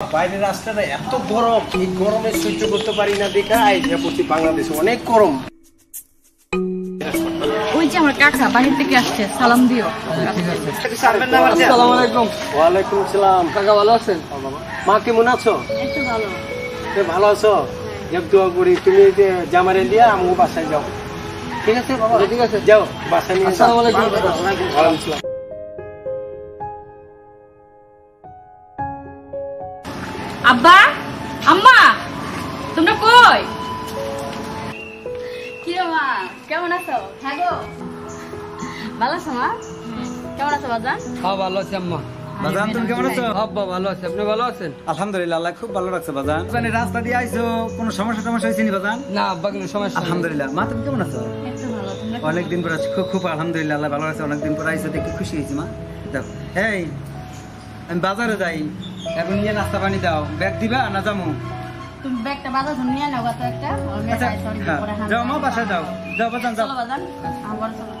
বাইরের রাস্তাটা এত গরম এই গরমে সহ্য করতে পারি না দেখা বাংলাদেশে অনেক গরম। ওই যে আমার কাকা বাহির থেকে আসছে সালাম দিও। আসসালামু আলাইকুম। ওয়ালাইকুম আসসালাম কাকা ভালো আছেন? মা কেমন আছো? একটু ভালো। তুমি ভালো আছো? দোয়া করি তুমি যে জামারে দিয়ে আমু বাসায় যাও। ঠিক আছে বাবা। ঠিক আছে। যাও বাসায় নিয়ে আসসালামু আলাইকুম। ওয়ালাইকুম আসসালাম। আব্বা আম্মা তোমরা কই? কি রে মা কেমন আছো? হ্যাঁ ভালো আছো মা? কেমন আছো বাজান? হ্যাঁ ভালো আছি আম্মা। বাজান তুমি কেমন আছো? আব্বা ভালো আছে আপনি ভালো আছেন? আলহামদুলিল্লাহ আল্লাহ খুব ভালো রাখছে বাজান। মানে রাস্তা দিয়ে আইছো কোনো সমস্যা নি বাজান? না আব্বা কোনো সমস্যা আলহামদুলিল্লাহ। মা তুমি কেমন আছো? অনেকদিন পর আছি খুব খুব আলহামদুলিল্লাহ আল্লাহ ভালো আছে অনেকদিন পর আইছো দেখে খুশি হয়েছি মা। দেখো এই আমি বাজারে যাই। এখন নিয়ে নাস্তা পানি দাও। ব্যাগ দিবা না যাব তুমি ব্যাগটা বাজার জন্য নিয়ে নাও তো একটা। আচ্ছা হ্যাঁ যাও মা। বাসায় যাও। যাও বাজান যাও। চলো বাজান। আমার চলো।